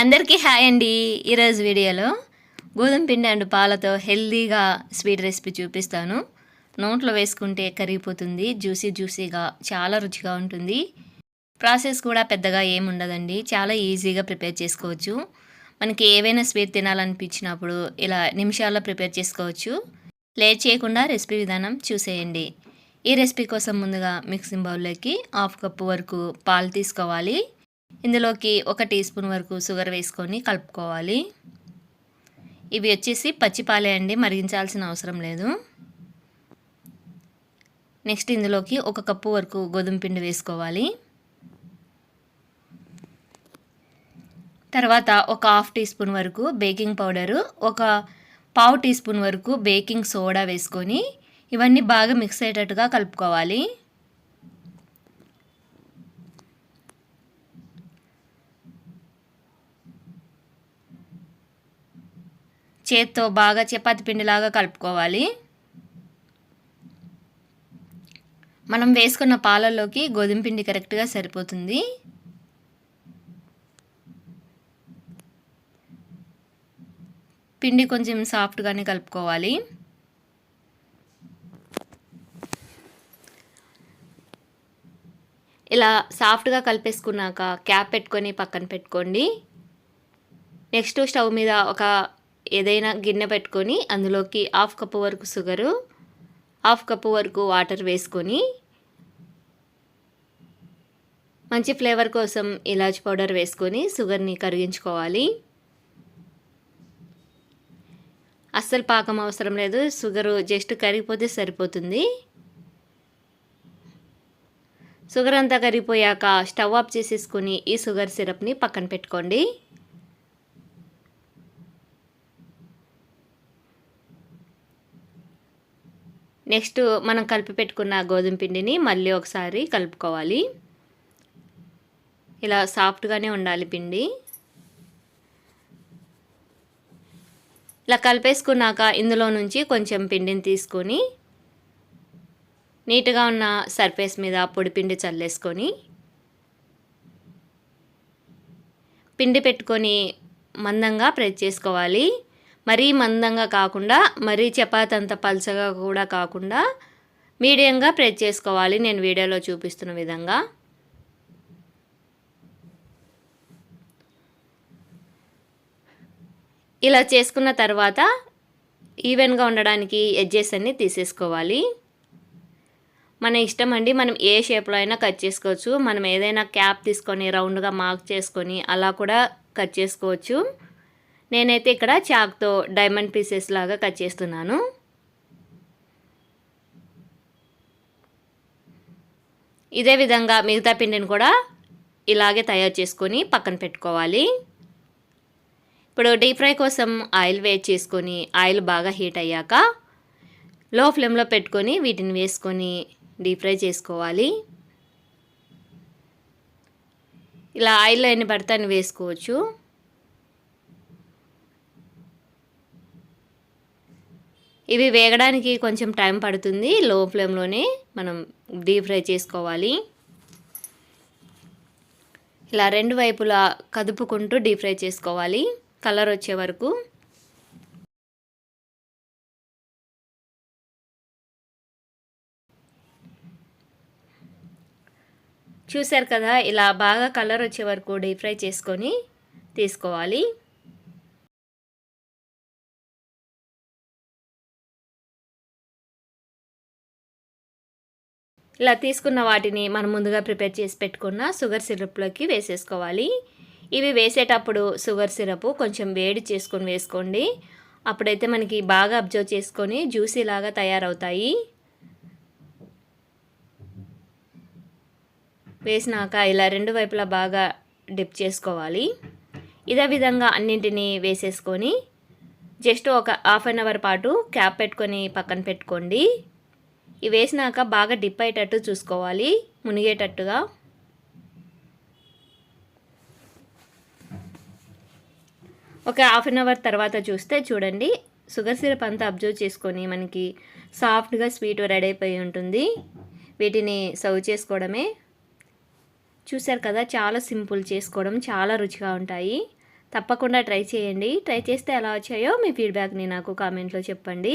అందరికీ హాయ్ అండి. ఈరోజు వీడియోలో గోధుమ పిండి అండ్ పాలతో హెల్దీగా స్వీట్ రెసిపీ చూపిస్తాను. నోట్లో వేసుకుంటే కరిగిపోతుంది జ్యూసీ జ్యూసీగా చాలా రుచిగా ఉంటుంది. ప్రాసెస్ కూడా పెద్దగా ఏముండదండి చాలా ఈజీగా ప్రిపేర్ చేసుకోవచ్చు. మనకి ఏవైనా స్వీట్ తినాలనిపించినప్పుడు ఇలా నిమిషాల్లో ప్రిపేర్ చేసుకోవచ్చు. లేట్ చేయకుండా రెసిపీ విధానం చూసేయండి. ఈ రెసిపీ కోసం ముందుగా మిక్సింగ్ బౌల్లోకి హాఫ్ కప్ వరకు పాలు తీసుకోవాలి. ఇందులోకి ఒక టీ స్పూన్ వరకు షుగర్ వేసుకొని కలుపుకోవాలి. ఇవి వచ్చేసి పచ్చిపాలే అండి మరిగించాల్సిన అవసరం లేదు. నెక్స్ట్ ఇందులోకి ఒక కప్పు వరకు గోధుమ పిండి వేసుకోవాలి. తర్వాత ఒక హాఫ్ టీ స్పూన్ వరకు బేకింగ్ పౌడరు ఒక పావు టీ స్పూన్ వరకు బేకింగ్ సోడా వేసుకొని ఇవన్నీ బాగా మిక్స్ అయ్యేటట్టుగా కలుపుకోవాలి. చేత్తో బాగా చపాతి పిండిలాగా కలుపుకోవాలి. మనం వేసుకున్న పాలల్లోకి గోధుమ పిండి కరెక్ట్గా సరిపోతుంది. పిండి కొంచెం సాఫ్ట్గానే కలుపుకోవాలి. ఇలా సాఫ్ట్గా కలిపేసుకున్నాక క్యాప్ పెట్టుకొని పక్కన పెట్టుకోండి. నెక్స్ట్ స్టవ్ మీద ఒక ఏదైనా గిన్నె పెట్టుకొని అందులోకి హాఫ్ కప్పు వరకు షుగరు హాఫ్ కప్పు వరకు వాటర్ వేసుకొని మంచి ఫ్లేవర్ కోసం ఇలాచి పౌడర్ వేసుకొని షుగర్ని కరిగించుకోవాలి. అస్సలు పాకం అవసరం లేదు షుగరు జస్ట్ కరిగిపోతే సరిపోతుంది. షుగర్ అంతా కరిగిపోయాక స్టవ్ ఆఫ్ చేసేసుకొని ఈ షుగర్ సిరప్ని పక్కన పెట్టుకోండి. నెక్స్ట్ మనం కలిపి పెట్టుకున్న గోధుమ పిండిని మళ్ళీ ఒకసారి కలుపుకోవాలి. ఇలా సాఫ్ట్గానే ఉండాలి పిండి. ఇలా కలిపేసుకున్నాక ఇందులో నుంచి కొంచెం పిండిని తీసుకొని నీట్గా ఉన్న సర్ఫేస్ మీద పొడి పిండి చల్లేసుకొని పిండి పెట్టుకొని మందంగా ప్రెస్ చేసుకోవాలి. మరీ మందంగా కాకుండా మరీ చపాతి అంత పల్చగా కూడా కాకుండా మీడియంగా ప్రెస్ చేసుకోవాలి. నేను వీడియోలో చూపిస్తున్న విధంగా. ఇలా చేసుకున్న తర్వాత ఈవెన్గా ఉండడానికి ఎడ్జెస్ అన్నీ తీసేసుకోవాలి. మన ఇష్టం అండి. మనం ఏ షేప్లో అయినా కట్ చేసుకోవచ్చు. మనం ఏదైనా క్యాప్ తీసుకొని రౌండ్గా మార్క్ చేసుకొని అలా కూడా కట్ చేసుకోవచ్చు. నేనైతే ఇక్కడ చాక్తో డైమండ్ పీసెస్ లాగా కట్ చేస్తున్నాను. ఇదే విధంగా మిగతా పిండిని కూడా ఇలాగే తయారు చేసుకొని పక్కన పెట్టుకోవాలి. ఇప్పుడు డీప్ ఫ్రై కోసం ఆయిల్ వేట్ చేసుకొని ఆయిల్ బాగా హీట్ అయ్యాక లో ఫ్లేమ్లో పెట్టుకొని వీటిని వేసుకొని డీప్ ఫ్రై చేసుకోవాలి. ఇలా ఆయిల్లో ఎన్ని పడితే అని వేసుకోవచ్చు. ఇవి వేగడానికి కొంచెం టైం పడుతుంది. లో ఫ్లేమ్లోనే మనం డీప్ ఫ్రై చేసుకోవాలి. ఇలా రెండు వైపులా కదుపుకుంటూ డీప్ ఫ్రై చేసుకోవాలి. కలర్ వచ్చే వరకు. చూశారు కదా ఇలా బాగా కలర్ వచ్చే వరకు డీప్ ఫ్రై చేసుకొని తీసుకోవాలి. ఇలా తీసుకున్న వాటిని మనం ముందుగా ప్రిపేర్ చేసి పెట్టుకున్న షుగర్ సిరప్లోకి వేసేసుకోవాలి. ఇవి వేసేటప్పుడు షుగర్ సిరప్ కొంచెం వేడి చేసుకొని వేసుకోండి. అప్పుడైతే మనకి బాగా అబ్జర్వ్ చేసుకొని జ్యూసీ లాగా తయారవుతాయి. వేసినాక ఇలా రెండు వైపులా బాగా డిప్ చేసుకోవాలి. ఇదే విధంగా అన్నింటినీ వేసేసుకొని జస్ట్ ఒక హాఫ్ అన్ అవర్ పాటు క్యాప్ పెట్టుకొని పక్కన పెట్టుకోండి. ఇవి వేసినాక బాగా డిప్ అయ్యేటట్టు చూసుకోవాలి. మునిగేటట్టుగా. ఒక హాఫ్ అన్ అవర్ తర్వాత చూస్తే చూడండి షుగర్ సిరప్ అంతా అబ్జర్వ్ చేసుకొని మనకి సాఫ్ట్గా స్వీట్ రెడీ అయిపోయి ఉంటుంది. వీటిని సర్వ్ చేసుకోవడమే. చూశారు కదా చాలా సింపుల్ చేసుకోవడం చాలా రుచిగా ఉంటాయి. తప్పకుండా ట్రై చేయండి. ట్రై చేస్తే ఎలా వచ్చాయో మీ ఫీడ్బ్యాక్ని నాకు కామెంట్లో చెప్పండి.